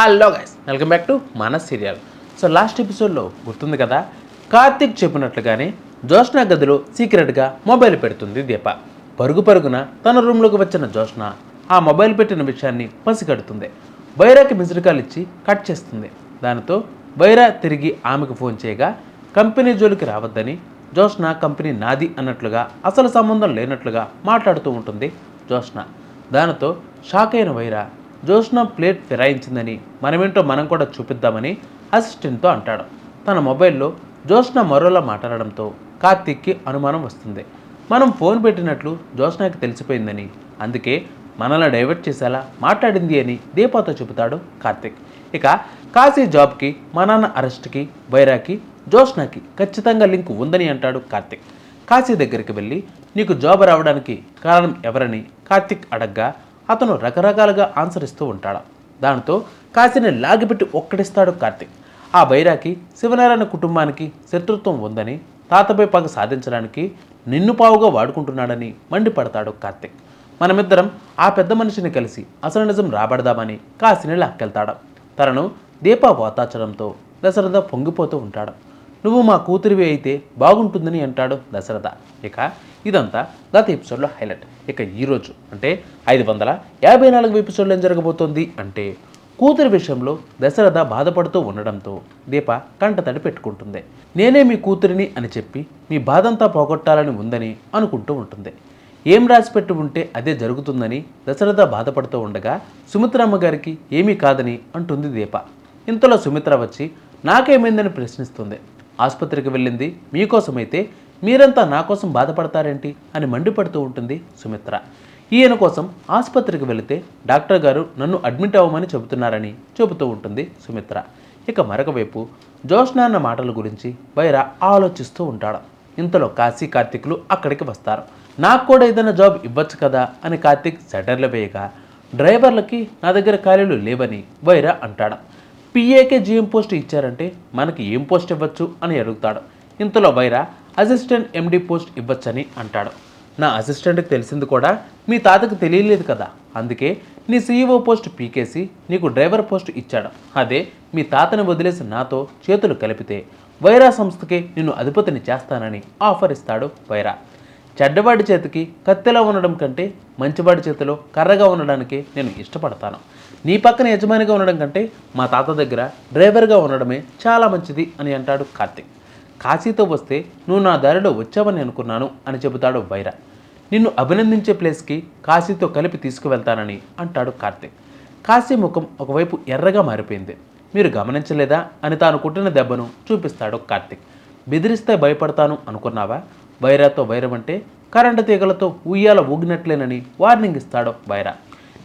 Hello guys welcome back to మన serial so last ఎపిసోడ్లో గుర్తుంది కదా కార్తిక్ చెప్పినట్లుగానే జోష్న గదిలో సీక్రెట్గా మొబైల్ పెడుతుంది దీప. పరుగు పరుగున తన రూమ్లోకి వచ్చిన జోష్న ఆ మొబైల్ పెట్టిన విషయాన్ని పసిగడుతుంది. బైరాకి మిస్డ్ కాల్ ఇచ్చి కట్ చేస్తుంది. దానితో బైరా తిరిగి ఆమెకు ఫోన్ చేయగా కంపెనీ జోలికి రావద్దని జోష్న కంపెనీ నాది అన్నట్లుగా అసలు సంబంధం లేనట్లుగా మాట్లాడుతూ ఉంటుంది జోష్న దానితో షాక్ అయిన వైరా జోష్న ప్లేట్ ఫిరాయించిందని మనమేంటో మనం కూడా చూపిద్దామని అసిస్టెంట్తో అంటాడు. తన మొబైల్లో జోష్న మరోలా మాట్లాడడంతో కార్తీక్కి అనుమానం వస్తుంది. మనం ఫోన్ పెట్టినట్లు జోష్నాకి తెలిసిపోయిందని అందుకే మనల్ని డైవర్ట్ చేసేలా మాట్లాడింది అని దీపాతో చెబుతాడు కార్తిక్. ఇక కాశీ జాబ్కి మా నాన్న అరెస్ట్కి బైరాకి జోష్నాకి ఖచ్చితంగా లింక్ ఉందని అంటాడు కార్తిక్. కాశీ దగ్గరికి వెళ్ళి నీకు జాబ్ రావడానికి కారణం ఎవరని కార్తిక్ అడగ్గా అతను రకరకాలుగా ఆన్సర్ ఇస్తూ ఉంటాడు. దాంతో కాశీని లాగిపెట్టి ఒక్కడిస్తాడు కార్తిక్. ఆ బైరాకి శివనారాయణ కుటుంబానికి శత్రుత్వం ఉందని తాతపై పగ సాధించడానికి నిన్ను పావుగా వాడుకుంటున్నాడని మండిపడతాడు కార్తిక్. మనమిద్దరం ఆ పెద్ద మనిషిని కలిసి అసలు నిజం రాబడదామని కాశీని లాక్కెళ్తాడు. తనను దీపా వాతాచడంతో దశరథ పొంగిపోతూ ఉంటాడు. నువ్వు మా కూతురివి అయితే బాగుంటుందని అంటాడు దశరథ. ఇక ఇదంతా గత ఎపిసోడ్లో హైలైట్. ఇక ఈరోజు అంటే ఐదు వందల యాభై నాలుగు ఎపిసోడ్లో ఏం జరగబోతోంది అంటే కూతురి విషయంలో దశరథ బాధపడుతూ ఉండడంతో దీప కంటతడి పెట్టుకుంటుంది. నేనే మీ కూతురిని అని చెప్పి మీ బాధంతా పోగొట్టాలని ఉందని అనుకుంటూ ఉంటుంది. ఏం రాసి పెట్టి ఉంటే అదే జరుగుతుందని దశరథ బాధపడుతూ ఉండగా సుమిత్రమ్మ గారికి ఏమీ కాదని అంటుంది దీప. ఇంతలో సుమిత్ర వచ్చి నాకేమైందని ప్రశ్నిస్తుంది. ఆసుపత్రికి వెళ్ళింది. మీకోసమైతే మీరంతా నా కోసం బాధపడతారేంటి? అని మండిపడుతూ ఉంటుంది సుమిత్ర. ఈయన కోసం ఆసుపత్రికి వెళితే డాక్టర్ గారు నన్ను అడ్మిట్ అవ్వమని చెబుతున్నారని చెబుతూ ఉంటుంది సుమిత్ర. ఇక మరొక వైపు జోష్న అన్న మాటల గురించి బైరా ఆలోచిస్తూ ఉంటాడు. ఇంతలో కాశీ కార్తిక్లు అక్కడికి వస్తారు. నాకు కూడా ఏదైనా జాబ్ ఇవ్వచ్చు కదా అని కార్తిక్ సెటర్లు వేయగా డ్రైవర్లకి నా దగ్గర ఖాళీలు లేవని వైరా అంటాడు. పిఏకే జీఎం పోస్ట్ ఇచ్చారంటే మనకి ఏం పోస్ట్ ఇవ్వచ్చు అని అడుగుతాడు. ఇంతలో వైరా అసిస్టెంట్ ఎండి పోస్ట్ ఇవ్వచ్చని అంటాడు. నా అసిస్టెంట్కి తెలిసింది కూడా మీ తాతకు తెలియలేదు కదా. అందుకే నీ సీఈఓ పోస్ట్ పీకేసి నీకు డ్రైవర్ పోస్ట్ ఇచ్చాడు. అదే మీ తాతని వదిలేసి నాతో చేతులు కలిపితే వైరా సంస్థకే నిన్ను అధిపతిని చేస్తానని ఆఫర్ ఇస్తాడు వైరా. చెడ్డవాడి చేతికి కత్తెలా ఉండడం కంటే మంచివాడి చేతిలో కర్రగా ఉండడానికే నేను ఇష్టపడతాను. నీ పక్కన యజమానిగా ఉండడం కంటే మా తాత దగ్గర డ్రైవర్గా ఉండడమే చాలా మంచిది అని అంటాడు కార్తిక్. కాశీతో వస్తే నువ్వు నా దారిలో వచ్చావని అనుకున్నాను అని చెబుతాడు వైరా. నిన్ను అభినందించే ప్లేస్కి కాశీతో కలిపి తీసుకువెళ్తానని అంటాడు కార్తిక్. కాశీ ముఖం ఒకవైపు ఎర్రగా మారిపోయింది. మీరు గమనించలేదా అని తాను కుట్టిన దెబ్బను చూపిస్తాడు కార్తిక్. బెదిరిస్తే భయపడతాను అనుకున్నావా? వైరాతో వైరం అంటే కరెంటు తీగలతో ఉయ్యాల ఊగినట్లేనని వార్నింగ్ ఇస్తాడు వైరా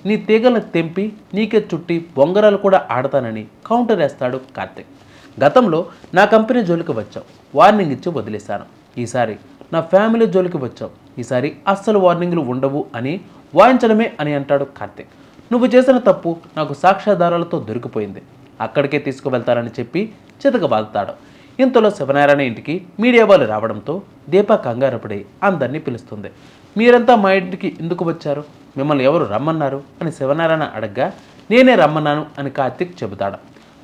నీ తీగలను తెంపి నీకే చుట్టి బొంగరాలు కూడా ఆడతానని కౌంటర్ వేస్తాడు కార్తిక్. గతంలో నా కంపెనీ జోలికి వచ్చావు వార్నింగ్ ఇచ్చి వదిలేశాను. ఈసారి నా ఫ్యామిలీ జోలికి వచ్చావు ఈసారి అస్సలు వార్నింగ్లు ఉండవు అని వాయించడమే అని అంటాడు కార్తిక్. నువ్వు చేసిన తప్పు నాకు సాక్ష్యాధారాలతో దొరికిపోయింది. అక్కడికే తీసుకువెళ్తానని చెప్పి చితకబాదుతాడు ఇంతలో శివనారాయణ ఇంటికి మీడియా వాళ్ళు రావడంతో దీప కంగారపడి అందరినీ పిలుస్తుంది. మీరంతా మా ఇంటికి ఎందుకు వచ్చారు? మిమ్మల్ని ఎవరు రమ్మన్నారు? అని శివనారాయణ అడగ్గా నేనే రమ్మన్నాను అని కార్తిక్ చెబుతాడు.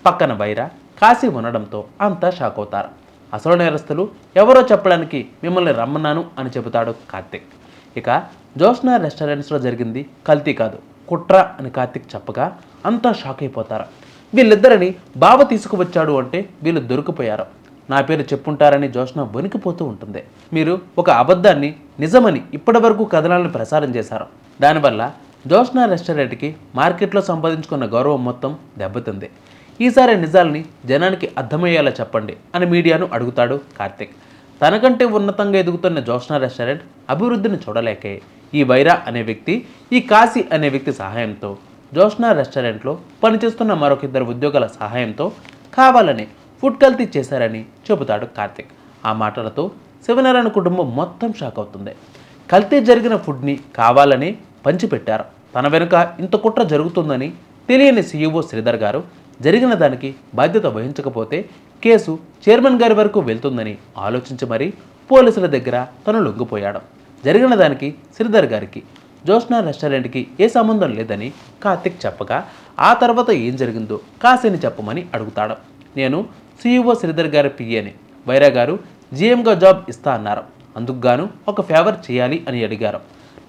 పక్కన బైరా కాశీ ఉండడంతో అంతా షాక్ అవుతారు. అసలు నేరస్తులు ఎవరో చెప్పడానికి మిమ్మల్ని రమ్మన్నాను అని చెబుతాడు కార్తిక్. ఇక జోష్నా రెస్టారెంట్స్లో జరిగింది కల్తీ కాదు కుట్ర అని కార్తిక్ చెప్పగా అంతా షాక్ అయిపోతారు. వీళ్ళిద్దరిని బావ తీసుకువచ్చాడు అంటే వీళ్ళు దొరికిపోయారు. నా పేరు చెప్పుంటారని జోష్న వణికిపోతూ ఉంటుంది. మీరు ఒక అబద్ధాన్ని నిజమని ఇప్పటివరకు కథనాలను ప్రసారం చేశారు. దానివల్ల జోష్న రెస్టారెంట్కి మార్కెట్లో సంపాదించుకున్న గౌరవం మొత్తం దెబ్బతింది. ఈసారి నిజాల్ని జనానికి అర్థమయ్యేలా చెప్పండి అని మీడియాను అడుగుతాడు కార్తిక్. తనకంటే ఉన్నతంగా ఎదుగుతున్న జోష్న రెస్టారెంట్ అభివృద్ధిని చూడలేకే. ఈ వైరా అనే వ్యక్తి ఈ కాశీ అనే వ్యక్తి సహాయంతో జోష్నా రెస్టారెంట్లో పనిచేస్తున్న మరొక ఇద్దరు ఉద్యోగుల సహాయంతో కావాలని ఫుడ్ కల్తీ చేశారని చెబుతాడు కార్తిక్. ఆ మాటలతో శివనారాయణ కుటుంబం మొత్తం షాక్ అవుతుంది. కల్తీ జరిగిన ఫుడ్ని కావాలని పంచిపెట్టారు. తన వెనుక ఇంత కుట్ర జరుగుతుందని తెలియని సీఈఓ శ్రీధర్ గారు జరిగిన దానికి బాధ్యత వహించకపోతే కేసు చైర్మన్ గారి వరకు వెళ్తుందని ఆలోచించి మరీ పోలీసుల దగ్గర తను లొంగిపోయాడు. జరిగిన దానికి శ్రీధర్ గారికి జోష్నా రెస్టారెంట్కి ఏ సంబంధం లేదని కార్తిక్ చెప్పగా ఆ తర్వాత ఏం జరిగిందో కాశీని చెప్పమని అడుగుతాడు. నేను సీఈఓ శ్రీధర్ గారి పిఏని వైరా గారు జీఎంగా జాబ్ ఇస్తా అన్నారు. అందుకు గాను ఒక ఫేవర్ చేయాలి అని అడిగారు.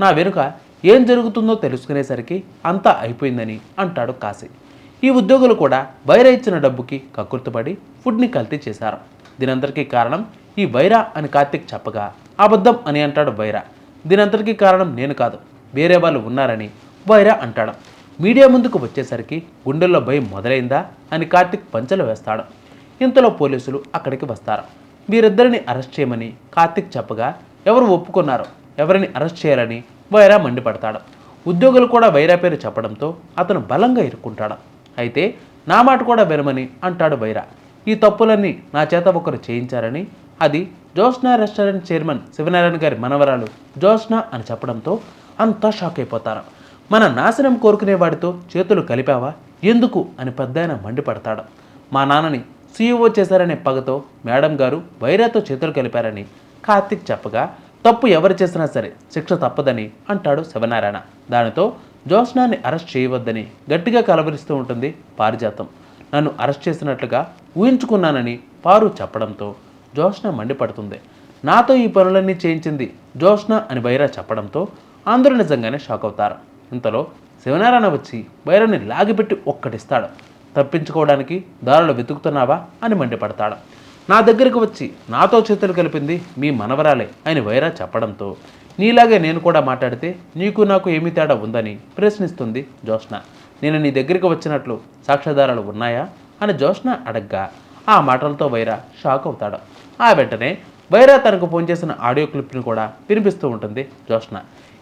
నా వెనుక ఏం జరుగుతుందో తెలుసుకునేసరికి అంతా అయిపోయిందని అంటాడు కాశీ. ఈ ఉద్యోగులు కూడా వైరా ఇచ్చిన డబ్బుకి కక్కుర్తుపడి ఫుడ్ని కల్తీ చేశారు. దీనంతటికీ కారణం ఈ వైరా అని కార్తిక్ చెప్పగా అబద్ధం అని అంటాడు వైరా. దీనంతటికీ కారణం నేను కాదు వేరే వాళ్ళు ఉన్నారని వైరా అంటాడు. మీడియా ముందుకు వచ్చేసరికి గుండెల్లో భయం మొదలైందా? అని కార్తిక్ పంచలు వేస్తాడు. ఇంతలో పోలీసులు అక్కడికి వస్తారు. వీరిద్దరిని అరెస్ట్ చేయమని కార్తిక్ చెప్పగా ఎవరు ఒప్పుకున్నారో ఎవరిని అరెస్ట్ చేయాలని వైరా మండిపడతాడు. ఉద్యోగులు కూడా వైరా పేరు చెప్పడంతో అతను బలంగా ఇరుక్కుంటాడు. అయితే నా మాట కూడా వినమని అంటాడు వైరా. ఈ తప్పులన్నీ నా చేత ఒకరు చేయించారని అది జోష్నా రెస్టారెంట్ చైర్మన్ శివనారాయణ గారి మనవరాలు జోష్నా అని చెప్పడంతో అంతా షాక్ అయిపోతారు. మన నాశనం కోరుకునే వాడితో చేతులు కలిపావా? ఎందుకు? అని పెద్దాయన మండిపడతాడు. మా నాన్నని సీఈఓ చేశారనే పగతో మేడం గారు వైరాతో చేతులు కలిపారని కార్తిక్ చెప్పగా తప్పు ఎవరు చేసినా సరే శిక్ష తప్పదని అంటాడు శివనారాయణ దానితో జోష్నాన్ని అరెస్ట్ చేయవద్దని గట్టిగా కలవరిస్తూ ఉంటుంది పారిజాతం. నన్ను అరెస్ట్ చేసినట్లుగా ఊహించుకున్నానని పారు చెప్పడంతో జోష్న మండిపడుతుంది. నాతో ఈ పనులన్నీ చేయించింది జోష్న అని బైరా చెప్పడంతో అందరూ నిజంగానే షాక్ అవుతారు ఇంతలో శివనారాయణ వచ్చి బైరాని లాగిపెట్టి ఒక్కటిస్తాడు. తప్పించుకోవడానికి దారులు వెతుకుతున్నావా అని మండిపడతాడు. నా దగ్గరికి వచ్చి నాతో చేతులు కలిపింది మీ మనవరాలే అని వైరా చెప్పడంతో నీలాగే నేను కూడా మాట్లాడితే నీకు నాకు ఏమి తేడా ఉందని ప్రశ్నిస్తుంది జోష్న నేను నీ దగ్గరికి వచ్చినట్లు సాక్ష్యాధారాలు ఉన్నాయా? అని జోష్న అడగ్గా ఆ మాటలతో వైరా షాక్ అవుతాడు. ఆ వెంటనే వైరా తనకు ఫోన్ చేసిన ఆడియో క్లిప్ని కూడా వినిపిస్తూ ఉంటుంది జోష్న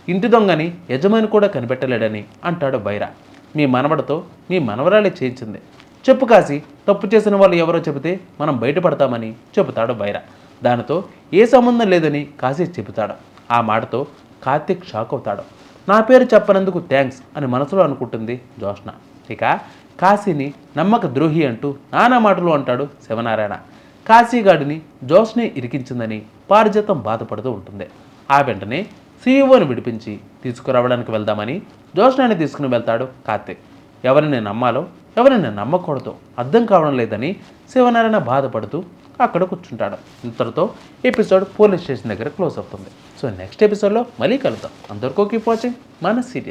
ఇంటి దొంగని యజమాని కూడా కనిపెట్టలేడని అంటాడు వైరా. మీ మనవడితో మీ మనవరాలే చేయించింది. చెప్పు కాసి తప్పు చేసిన వాళ్ళు ఎవరో చెబితే మనం బయటపడతామని చెబుతాడు బైరా దానితో ఏ సంబంధం లేదని కాశీ చెబుతాడు. ఆ మాటతో కార్తిక్ షాక్ అవుతాడు. నా పేరు చెప్పనందుకు థ్యాంక్స్ అని మనసులో అనుకుంటుంది జోష్న. ఇక కాశీని నమ్మక ద్రోహి అంటూ నానా మాటలు అంటాడు శివనారాయణ. కాశీగాడిని జోష్ని ఇరికించిందని పారిజాతం బాధపడుతూ ఉంటుంది. ఆ వెంటనే సీఈఓని విడిపించి తీసుకురావడానికి వెళ్దామని జోష్నాని తీసుకుని వెళ్తాడు కార్తిక్. ఎవరిని నమ్మాలో ఎవరిని నమ్మకూడదో అర్థం కావడం లేదని శివనారాయణ బాధపడుతూ అక్కడ కూర్చుంటాడు. ఇంతటితో ఎపిసోడ్ పోలీస్ స్టేషన్ దగ్గర క్లోజ్ అవుతుంది. సో నెక్స్ట్ ఎపిసోడ్లో మళ్ళీ కలుద్దాం. అందరికీ కీప్ వాచింగ్ మన సీరియల్.